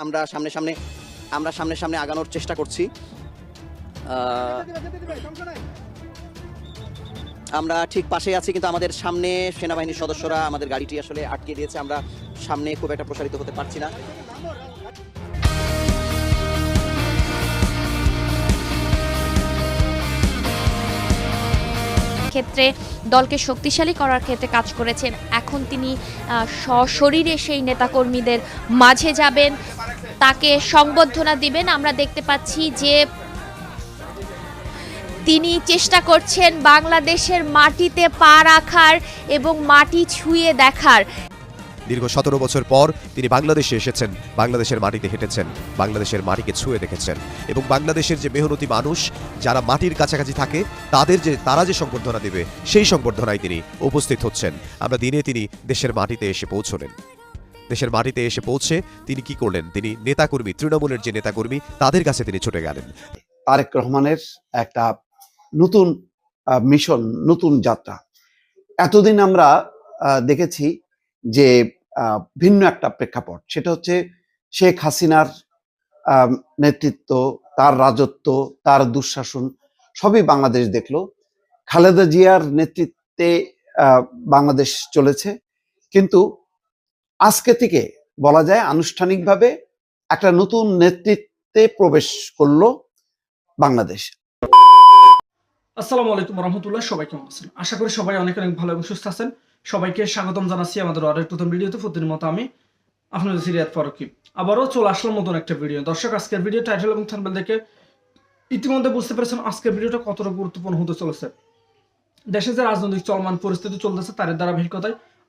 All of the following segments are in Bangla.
আমরা সামনে সামনে, আমরা সামনে সামনে আগানোর চেষ্টা করছি। আমরা ঠিক পাশে আছি, কিন্তু আমাদের সামনে সেনাবাহিনীর সদস্যরা আমাদের গাড়িটি আসলে আটকে দিয়েছে। আমরা সামনে খুব একটা প্রসারিত হতে পারছি না। ক্ষেত্রে দলকে শক্তিশালী করার ক্ষেত্রে কাজ করেছেন। এখন তিনি সশরীরে সেই নেতাকর্মীদের মাঝে যাবেন। তাকে সংবর্ধনা দিবেন। আমরা দেখতে পাচ্ছি যে তিনি চেষ্টা করছেন বাংলাদেশের মাটিতে পা রাখার এবং মাটি ছুঁয়ে দেখার। দীর্ঘ সতেরো বছর পর তিনি বাংলাদেশে এসেছেন, বাংলাদেশের মাটিতে হেঁটেছেন, বাংলাদেশের মাটিকে ছুঁয়ে দেখেছেন এবং বাংলাদেশের যে মেহনতি মানুষ, যারা মাটির কাছাকাছি থাকে, তাদের যে, তারা যে সংবর্ধনা দেবে, সেই সংবর্ধনায় তিনি উপস্থিত হচ্ছেন। আমরা দিনে তিনি দেশের মাটিতে এসে পৌঁছলেন। দেশের মাটিতে এসে পৌঁছে তিনি কি করলেন? তিনি নেতাকর্মী, তৃণমূলের যে নেতাকর্মী, তাদের কাছে তিনি ছুটে গেলেন। তারেক রহমানের একটা নতুন মিশন নতুন যাত্রা। এতদিন আমরা দেখেছি যে ভিন্ন একটা প্রেক্ষাপট। সেটা হচ্ছে শেখ হাসিনার নেতৃত্ব, তার রাজত্ব, তার দুঃশাসন, সবই বাংলাদেশ দেখল। খালেদা জিয়ার নেতৃত্বে বাংলাদেশ চলেছে। কিন্তু আজকে থেকে বলা যায় আনুষ্ঠানিকভাবে একটা নতুন নেতৃত্বে প্রবেশ করল বাংলাদেশ। আসসালামু আলাইকুম রহমতুল্লাহ, সবাই কেমন আছেন? আশা করি সবাই অনেক অনেক ভালো এবং সুস্থ আছেন। সবাইকে স্বাগতম জানাচ্ছি আমাদের আরেক নতুন ভিডিওতে। প্রতিদিন মতো আমি আপনাদের সিরিয়াত ফারুকি। আবারও চলে আসলাম নতুন একটা ভিডিও। দর্শক, আজকের ভিডিও টাইটেল এবং থাম্বনেল দেখে ইতিমধ্যে বুঝতে পেরেছেন আজকের ভিডিওটা কতটা গুরুত্বপূর্ণ হতে চলেছে। দেশে যে রাজনৈতিক চলমান পরিস্থিতি চলতেছে, তার ধারাবাহিকতায়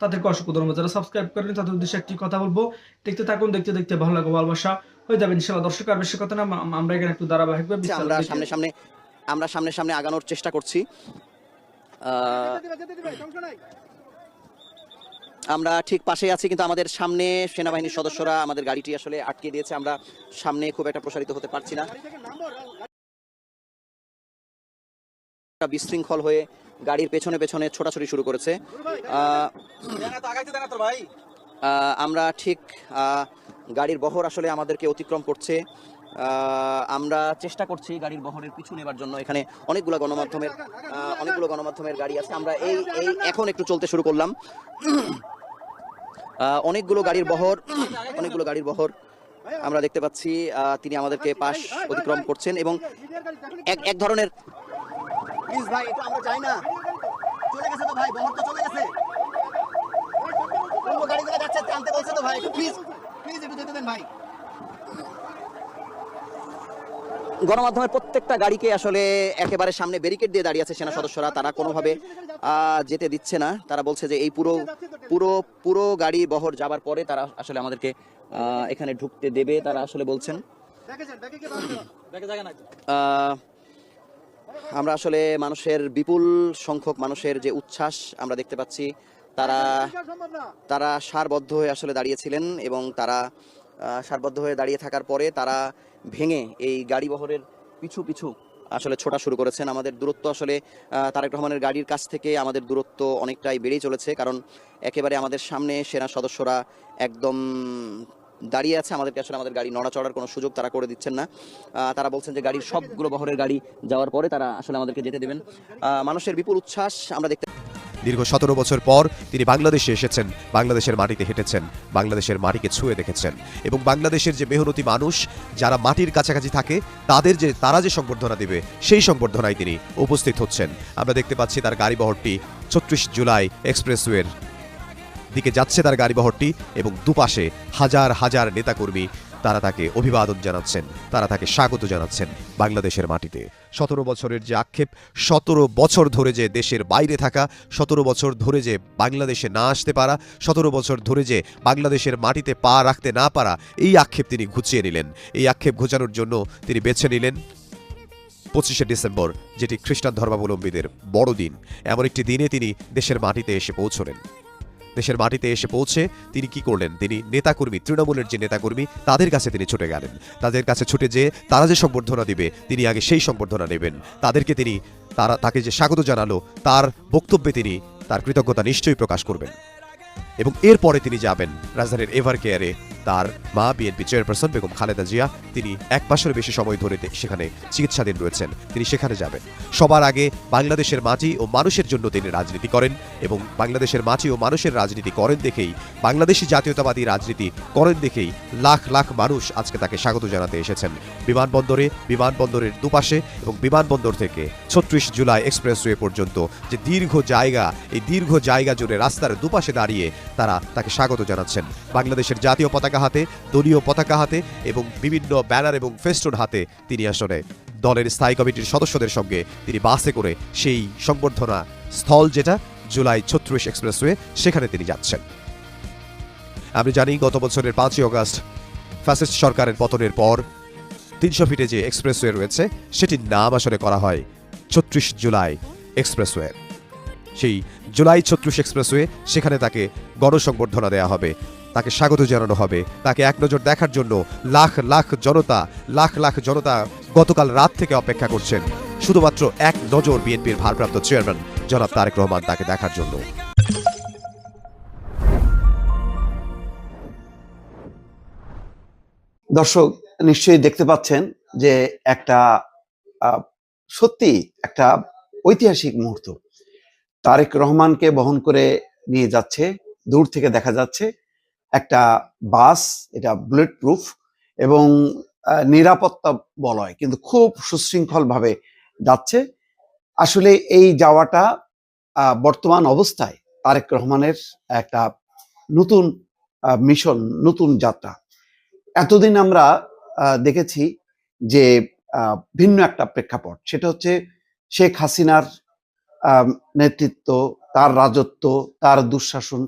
তাদেরকে অসংখ্য ধন্যবাদ। যারা সাবস্ক্রাইব করেন তাদের উদ্দেশ্যে একটি কথা বলব। দেখতে থাকুন দেখতে দেখতে ভালো লাগবে ভালোবাসা হয়ে যাবে ইনশাল্লাহ দর্শক আর বেশি কথা না আমরা এখানে একটু ধারাবাহিকভাবে আমরা সামনে সামনে আমরা সামনে সামনে আগানোর চেষ্টা করছি। আহ, আমরা ঠিক পাশে আছি কিন্তু আমাদের সামনে সেনাবাহিনীর সদস্যরা আমাদের গাড়িটি আসলে আটকে দিয়েছে। আমরা সামনে খুব একটা প্রসারিত হতে পারছি না। বিশৃঙ্খল হয়ে গাড়ির পেছনে পেছনে ছোটাছুটি শুরু করেছে। আমরা ঠিক গাড়ির বহর আসলে আমাদেরকে অতিক্রম করছে। আমরা চেষ্টা করছি গাড়ির বহরের পিছু নেবার জন্য। এখানে অনেকগুলো গণমাধ্যমের অনেকগুলো গণমাধ্যমের গাড়ি আছে। আমরা এই এই এখন একটু চলতে শুরু করলাম। আহ, অনেকগুলো গাড়ির বহর অনেকগুলো গাড়ির বহর আমরা দেখতে পাচ্ছি। তিনি আমাদেরকে পাশ অতিক্রম করছেন এবং এক এক ধরনের প্লিজ ভাই একটু আমরা যাই না। চলে গেছে তো ভাই বহর তো চলে গেছে। অন্য গাড়িগুলো যাচ্ছে টানতে বলছে তো ভাই প্লিজ প্লিজ একটু যেতে দেন ভাই। গণমাধ্যমের প্রত্যেকটা গাড়িকে আসলে একেবারে সামনে ব্যারিকেড দিয়ে দাঁড়িয়ে আছে সেনা সদস্যরা। তারা কোনোভাবে যেতে দিচ্ছে না। তারা বলছে যে এই পুরো পুরো পুরো গাড়ি বহর যাবার পরে তারা আসলে আমাদেরকে এখানে ঢুকতে দেবে। তারা আসলে বলছেন আমরা আসলে মানুষের বিপুল সংখ্যক মানুষের যে উচ্ছ্বাস আমরা দেখতে পাচ্ছি, তারা তারা সারবদ্ধ হয়ে আসলে দাঁড়িয়েছিলেন এবং তারা সারবদ্ধ হয়ে দাঁড়িয়ে থাকার পরে তারা ভেঙে এই গাড়ি বহরের পিছু পিছু আসলে ছোটা শুরু করেছেন। আমাদের দূরত্ব আসলে তারেক রহমানের গাড়ির কাছ থেকে আমাদের দূরত্ব অনেকটাই বেড়েই চলেছে, কারণ একেবারে আমাদের সামনে সেনা সদস্যরা একদম দাঁড়িয়ে আছে। আমাদেরকে আসলে আমাদের গাড়ি নড়াচড়ার কোনো সুযোগ তারা করে দিচ্ছেন না। তারা বলছেন যে গাড়ির সবগুলো বহরের গাড়ি যাওয়ার পরে তারা আসলে আমাদেরকে যেতে দেবেন। মানুষের বিপুল উচ্ছ্বাস আমরা দেখতে দীর্ঘ সতেরো বছর পর তিনি বাংলাদেশে এসেছেন, বাংলাদেশের মাটিতে হেঁটেছেন, বাংলাদেশের মাটিকে ছুঁয়ে দেখেছেন। এবং বাংলাদেশের যে মেহনতি মানুষ, যারা মাটির কাছাকাছি থাকে, তাদের যে তারা যে সংবর্ধনা দেবে, সেই সংবর্ধনায় তিনি উপস্থিত হচ্ছেন। আমরা দেখতে পাচ্ছি তার গাড়িবহরটি ছত্রিশ জুলাই এক্সপ্রেসওয়ের দিকে যাচ্ছে তার গাড়িবহরটি এবং দুপাশে হাজার হাজার নেতাকর্মী, তারা তাকে অভিবাদন জানাচ্ছেন, তারা তাকে স্বাগত জানাচ্ছেন বাংলাদেশের মাটিতে। সতেরো বছরের যে আক্ষেপ, সতেরো বছর ধরে যে দেশের বাইরে থাকা, সতেরো বছর ধরে যে বাংলাদেশে না আসতে পারা, সতেরো বছর ধরে যে বাংলাদেশের মাটিতে পা রাখতে না পারা, এই আক্ষেপ তিনি ঘুচিয়ে নিলেন। এই আক্ষেপ ঘোচানোর জন্য তিনি বেছে নিলেন পঁচিশে ডিসেম্বর, যেটি খ্রিস্টান ধর্মাবলম্বীদের বড়দিন। এমন একটি দিনে তিনি দেশের মাটিতে এসে পৌঁছলেন। দেশের মাটিতে এসে পৌঁছে তিনি কি করলেন? তিনি নেতাকর্মী, তৃণমূলের যে নেতাকর্মী, তাদের কাছে তিনি ছুটে গেলেন। তাদের কাছে ছুটে যেয়ে তারা যে সম্বর্ধনা দিবে, তিনি আগে সেই সম্বর্ধনা নেবেন। তাদেরকে তিনি তারা তাকে যে স্বাগত জানালো, তার বক্তব্যে তিনি তার কৃতজ্ঞতা নিশ্চয়ই প্রকাশ করবেন। এবং এরপরে তিনি যাবেন রাজধানীর এভার কেয়ারে তার মা বিএনপি চেয়ারপারসন বেগম খালেদা জিয়া, তিনি এক মাসের বেশি সময় ধরে সেখানে চিকিৎসাধীন রয়েছেন। তিনি সেখানে যাবেন। সবার আগে বাংলাদেশের মাটি ও মানুষের জন্য তিনি রাজনীতি করেন এবং বাংলাদেশের মাটি ও মানুষের রাজনীতি করেন দেখেই, বাংলাদেশি জাতীয়তাবাদী রাজনীতি করেন দেখেই লাখ লাখ মানুষ আজকে তাকে স্বাগত জানাতে এসেছেন। বিমানবন্দরে, বিমানবন্দরের দুপাশে এবং বিমানবন্দর থেকে ছত্রিশ জুলাই এক্সপ্রেসওয়ে পর্যন্ত যে দীর্ঘ জায়গা, এই দীর্ঘ জায়গা জুড়ে রাস্তার দুপাশে দাঁড়িয়ে তারা তাকে স্বাগত জানাচ্ছেন। বাংলাদেশের জাতীয় পতাকা হাতে, দলীয় পতাকা হাতে এবং বিভিন্ন ব্যানার এবং ফেস্টুন হাতে তিনি আসলে দলের স্থায়ী কমিটির সদস্যদের সঙ্গে তিনি বাসে করে সেই সংবর্ধনা স্থল যেটা জুলাই ছত্রিশ এক্সপ্রেসওয়ে, সেখানে তিনি যাচ্ছেন। আমি জানি গত বছরের পাঁচই অগস্ট ফ্যাসিস্ট সরকারের পতনের পর তিনশো ফিটে যে এক্সপ্রেসওয়ে রয়েছে, সেটির নাম আসলে করা হয় ছত্রিশ জুলাই এক্সপ্রেসওয়ে। সেই জুলাই ছত্রিশ এক্সপ্রেসওয়ে, সেখানে তাকে গণসংবর্ধনা দেওয়া হবে। তাকে স্বাগত জানানো হবে। তাকে এক নজর দেখার জন্য লাখ লাখ জনতা, লাখ লাখ জনতা গতকাল রাত থেকে অপেক্ষা করছেন। শুধুমাত্র এক নজর বিএনপির ভারপ্রাপ্ত চেয়ারম্যান জনাব তারেক রহমান তাকে দেখার জন্য। দর্শক, নিশ্চয়ই দেখতে পাচ্ছেন যে একটা সত্যি একটা ঐতিহাসিক মুহূর্ত। তারেক রহমানকে বহন করে নিয়ে যাচ্ছে, দূর থেকে দেখা যাচ্ছে একটা বাস, এটা বুলেট প্রুফ এবং নিরাপত্তা বলয়, কিন্তু খুব সুশৃঙ্খল ভাবে যাচ্ছে। আসলে এই যাওয়াটা বর্তমান অবস্থায় তারেক রহমানের একটা নতুন মিশন নতুন যাত্রা। এতদিন আমরা দেখেছি যে ভিন্ন একটা প্রেক্ষাপট। সেটা হচ্ছে শেখ হাসিনার নেতৃত্ব, তার রাজত্ব, তার দুঃশাসন,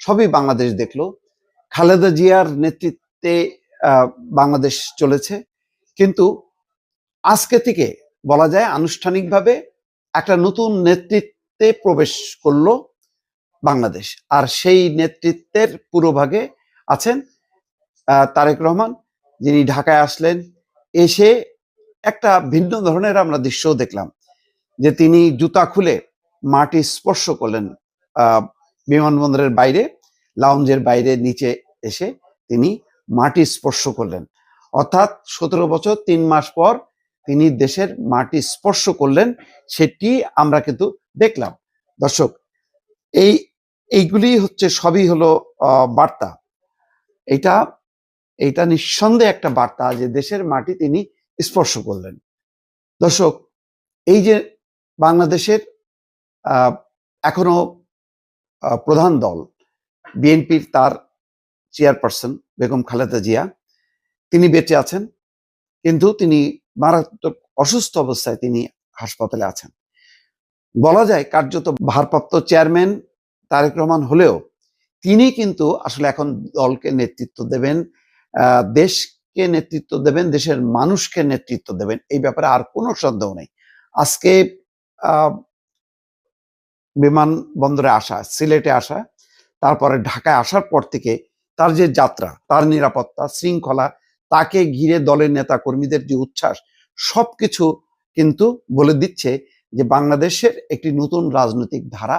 সবই বাংলাদেশ দেখল। খালেদা জিয়ার নেতৃত্বে বাংলাদেশ চলেছে। কিন্তু আজকে থেকে বলা যায় আনুষ্ঠানিকভাবে একটা নতুন নেতৃত্বে প্রবেশ করল বাংলাদেশ। আর সেই নেতৃত্বের পুরোভাগে আছেন তারেক রহমান, যিনি ঢাকায় আসলেন। এসে একটা ভিন্ন ধরনের আমরা দৃশ্যও দেখলাম, যে তিনি জুতা খুলে মাটি স্পর্শ করলেন বিমানবন্দরের বাইরে লাউঞ্জের বাইরে, নিচে এসে তিনি মাটি স্পর্শ করলেন। অর্থাৎ সতেরো বছর, তিন মাস পর তিনি দেশের মাটি স্পর্শ করলেন, সেটি আমরা কিন্তু দেখলাম। দর্শক, এই, এইগুলি হচ্ছে, সবই হলো বার্তা। এটা এটা নিঃসন্দেহে একটা বার্তা যে দেশের মাটি তিনি স্পর্শ করলেন। দর্শক, এই যে বাংলাদেশের এখনও প্রধান দল, বিএনপির তার চেয়ারপারসন বেগম খালেদা জিয়া। তিনি বেঁচে আছেন, কিন্তু তিনি মারাত্মক অসুস্থ অবস্থায় তিনি হাসপাতালে আছেন। বলা যায় কার্যত ভারপ্রাপ্ত চেয়ারম্যান তারেক রহমান হলেও তিনি কিন্তু আসলে এখন দলকে নেতৃত্ব দেবেন দেশকে নেতৃত্ব দেবেন, দেশের মানুষকে নেতৃত্ব দেবেন, এই ব্যাপারে আর কোনো সন্দেহ নেই। আজকে বিমানবন্দরে আসা, সিলেটে আসা, তারপরে ঢাকায় আসার পর থেকে তার যে যাত্রা, তার নিরাপত্তা, শৃঙ্খলা, তাকে ঘিরে দলের নেতা কর্মীদের যে উচ্ছ্বাস, সবকিছু কিন্তু বলে দিচ্ছে যে বাংলাদেশের একটি নতুন রাজনৈতিক ধারা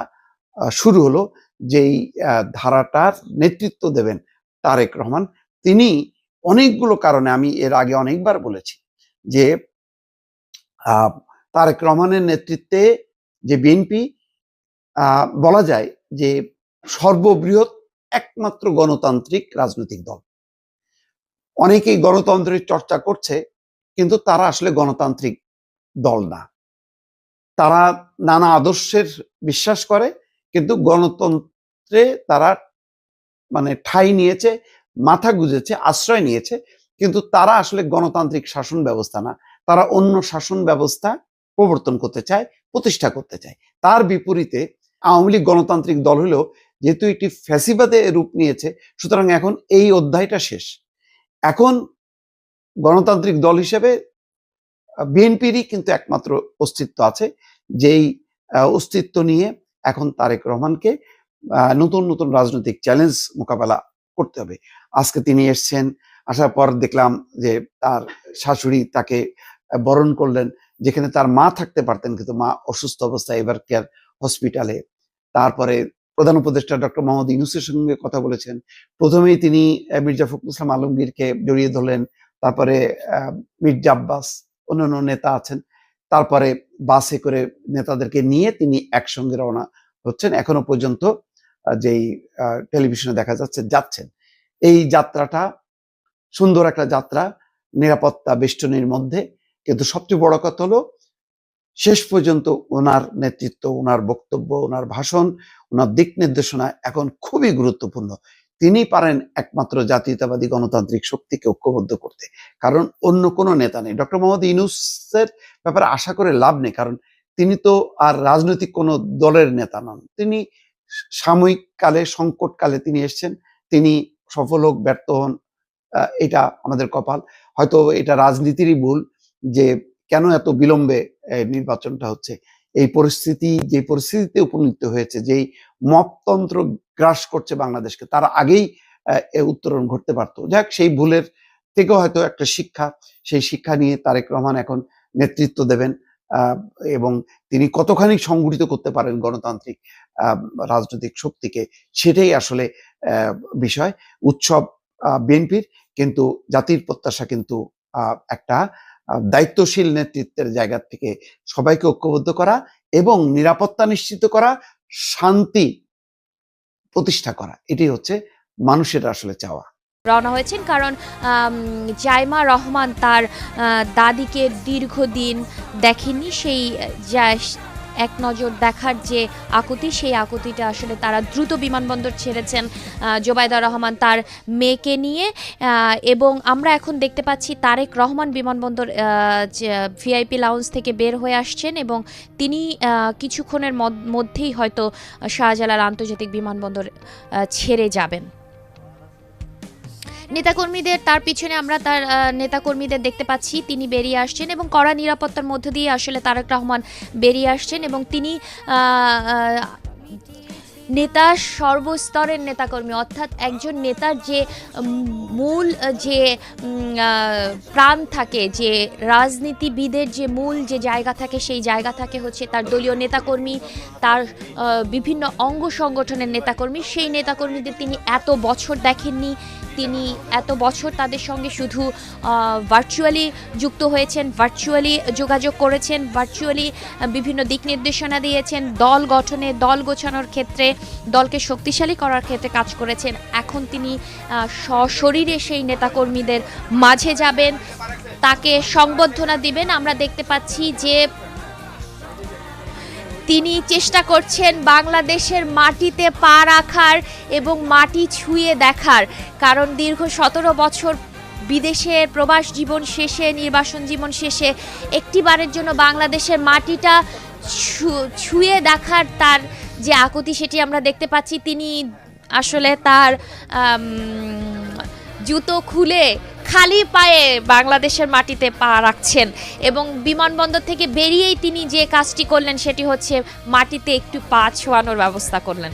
শুরু হলো যেই ধারাটার নেতৃত্ব দেবেন তারেক রহমান। তিনি অনেকগুলো কারণে, আমি এর আগে অনেকবার বলেছি যে তারেক রহমানের নেতৃত্বে যে বিএনপি বলা যায় যে সর্ববৃহৎ একমাত্র গণতান্ত্রিক রাজনৈতিক দল। অনেকেই গণতন্ত্রের চর্চা করছে, কিন্তু তারা আসলে গণতান্ত্রিক দল না। তারা নানা আদর্শের বিশ্বাস করে, কিন্তু গণতন্ত্রে তারা মানে ঠাঁই নিয়েছে, মাথা গুজেছে, আশ্রয় নিয়েছে, কিন্তু তারা আসলে গণতান্ত্রিক শাসন ব্যবস্থা না। তারা অন্য শাসন ব্যবস্থা প্রবর্তন করতে চায়, প্রতিষ্ঠা করতে চায়। তার বিপরীতে আওয়ামী লীগ গণতান্ত্রিক দল হলেও যেহেতু এটি ফ্যাসিবাদে রূপ নিয়েছে, সুতরাং এখন এই অধ্যায়টা শেষ। এখন গণতান্ত্রিক দল হিসেবে বিএনপিরই কিন্তু একমাত্র অস্তিত্ব আছে, যেই অস্তিত্ব নিয়ে এখন তারেক রহমানকে নতুন নতুন রাজনৈতিক চ্যালেঞ্জ মোকাবেলা করতে হবে। আজকে তিনি এসছেন, আসার পর দেখলাম যে তার শাশুড়ি তাকে বরণ করলেন, যেখানে তার মা থাকতে পারতেন, কিন্তু মা অসুস্থ অবস্থায় এবার কেয়ার হসপিটালে। তারপরে প্রধান উপদেষ্টা ডক্টর মোহাম্মদ ইউনুসের সঙ্গে কথা বলেছেন। প্রথমেই তিনি মির্জা ফখরুল ইসলাম আলমগীরকে জড়িয়ে ধরলেন, তারপরে মির্জা আব্বাস, অন্যান্য নেতা আছেন। তারপরে বাসে করে নেতাদেরকে নিয়ে তিনি একসঙ্গে রওনা হচ্ছেন। এখনও পর্যন্ত যেই টেলিভিশনে দেখা যাচ্ছে, যাচ্ছেন। এই যাত্রাটা সুন্দর একটা যাত্রা, নিরাপত্তা বেষ্টনীর মধ্যে। কিন্তু সবচেয়ে বড় কথা হলো শেষ পর্যন্ত ওনার নেতৃত্ব, ওনার বক্তব্য, ওনার ভাষণ, ওনার দিক নির্দেশনা এখন খুবই গুরুত্বপূর্ণ। তিনি পারেন একমাত্র জাতীয়তাবাদী গণতান্ত্রিক শক্তিকে ঐক্যবদ্ধ করতে, কারণ অন্য কোনো নেতা নেই। ডক্টর মোহাম্মদ ইউনুসের ব্যাপারে আশা করে লাভ নেই, কারণ তিনি তো আর রাজনৈতিক কোনো দলের নেতা নন। তিনি সাময়িক কালে সংকট কালে তিনি এসেছেন। তিনি সফল হোক, ব্যর্থ হন এটা আমাদের কপাল। হয়তো এটা রাজনীতিরই ভুল যে কেন এত বিলম্বে নির্বাচনটা হচ্ছে। এই পরিস্থিতি, যে পরিস্থিতিতে উপনীত হয়েছে, যেই মপতন্ত্র গ্রাস করছে বাংলাদেশকে, তার আগেই উত্তরণ ঘটতে পারতো। যাক, সেই ভুলের থেকেও হয়তো একটা শিক্ষা, সেই শিক্ষা নিয়ে তারেক রহমান এখন নেতৃত্ব দেবেন এবং তিনি কতখানি সংগঠিত করতে পারেন গণতান্ত্রিক রাজনৈতিক শক্তিকে, সেটাই আসলে বিষয়। উৎসব বিএনপির, কিন্তু জাতির প্রত্যাশা কিন্তু একটা দায়িত্বশীল নেতৃত্বের জায়গা থেকে সবাইকে ঐক্যবদ্ধ করা এবং নিরাপত্তা নিশ্চিত করা, শান্তি প্রতিষ্ঠা করা। এটি হচ্ছে মানুষের আসলে চাওয়া। রওনা হয়েছেন কারণ জাইমা রহমান তার দাদিকে দীর্ঘদিন দেখেনি সেই এক নজর দেখার যে আকুতি সেই আকুতিটা আসলে তারা দ্রুত বিমানবন্দর ছেড়েছেন আহ, জোবাইদা রহমান তার মেয়েকে নিয়ে। এবং আমরা এখন দেখতে পাচ্ছি তারেক রহমান বিমানবন্দর ভিআইপি লাউঞ্জ থেকে বের হয়ে আসছেন এবং তিনি কিছুক্ষণের মধ্যেই হয়তো শাহজালাল আন্তর্জাতিক বিমানবন্দর ছেড়ে যাবেন। নেতাকর্মীদের, তার পিছনে আমরা তার নেতাকর্মীদের দেখতে পাচ্ছি। তিনি বেরিয়ে আসছেন এবং কড়া নিরাপত্তার মধ্য দিয়ে আসলে তারেক রহমান বেরিয়ে আসছেন এবং তিনি নেতা, সর্বস্তরের নেতাকর্মী, অর্থাৎ একজন নেতার যে মূল, যে প্রাণ থাকে, যে রাজনীতিবিদের যে মূল যে জায়গা থাকে, সেই জায়গা থাকে হচ্ছে তার দলীয় নেতাকর্মী, তার বিভিন্ন অঙ্গ সংগঠনের নেতাকর্মী। সেই নেতাকর্মীদের তিনি এত বছর দেখেননি, তিনি এত বছর তাদের সঙ্গে শুধু ভার্চুয়ালি যুক্ত হয়েছেন ভার্চুয়ালি যোগাযোগ করেছেন ভার্চুয়ালি বিভিন্ন দিক নির্দেশনা দিয়েছেন, দল গঠনে দল গোছানোর ক্ষেত্রে দলকে শক্তিশালী করার ক্ষেত্রে কাজ করেছেন। এখন তিনি সশরীরে সেই নেতাকর্মীদের মাঝে যাবেন। তাকে সংবর্ধনা দিবেন। আমরা দেখতে পাচ্ছি যে তিনি চেষ্টা করছেন বাংলাদেশের মাটিতে পা রাখার এবং মাটি ছুঁয়ে দেখার। কারণ দীর্ঘ সতেরো বছর বিদেশের প্রবাস জীবন শেষে, নির্বাসন জীবন শেষে একটিবারের জন্য বাংলাদেশের মাটিটা ছুঁয়ে দেখার তার যে আকুতি সেটি আমরা দেখতে পাচ্ছি, তিনি আসলে তার জুতো খুলে খালি পায়ে বাংলাদেশের মাটিতে পা রাখছেন এবং বিমানবন্দর থেকে বেরিয়েই তিনি যে কাজটি করলেন, সেটি হচ্ছে মাটিতে একটু পা ছোঁয়ানোর ব্যবস্থা করলেন।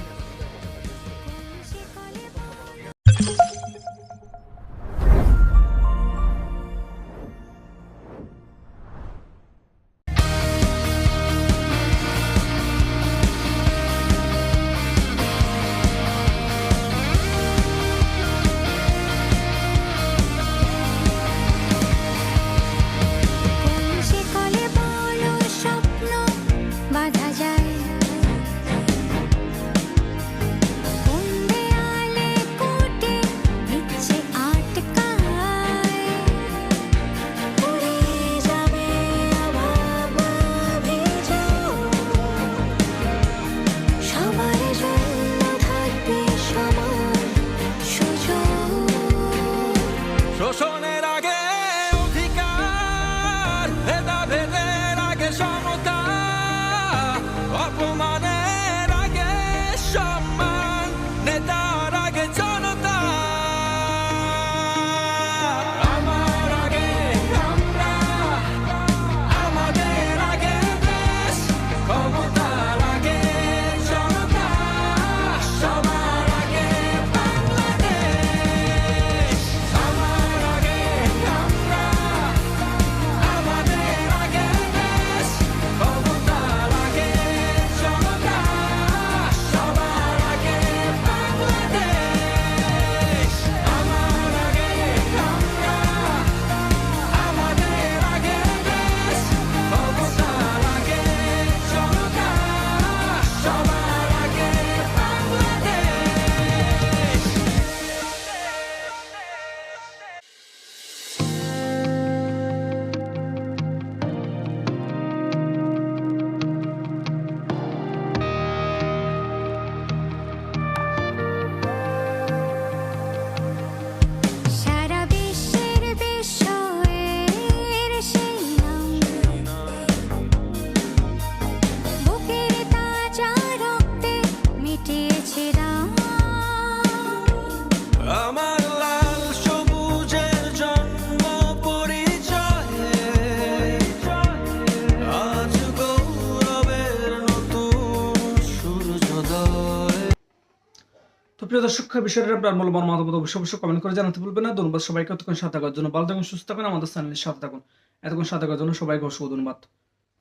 প্রিয় দর্শক বিষয়টা আপনার মূল্যবান মতামত অবশ্যই অবশ্যই কমেন্ট করে জানাতে ভুলবেন না। ধন্যবাদ সবাইকে। এতক্ষণ সাথে থাকার জন্য ভালো থাকুন, সুস্থ থাকুন, আমাদের চ্যানেলের সাথে থাকুন। এতক্ষণ সাথে থাকার জন্য সবাইকে অসংখ্য ধন্যবাদ।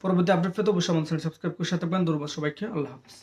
পরবর্তী আপডেট পেতে অবশ্যই আমাদের চ্যানেল সাবস্ক্রাইব করে সাথে থাকবেন। ধন্যবাদ সবাইকে। আল্লাহ হাফিজ।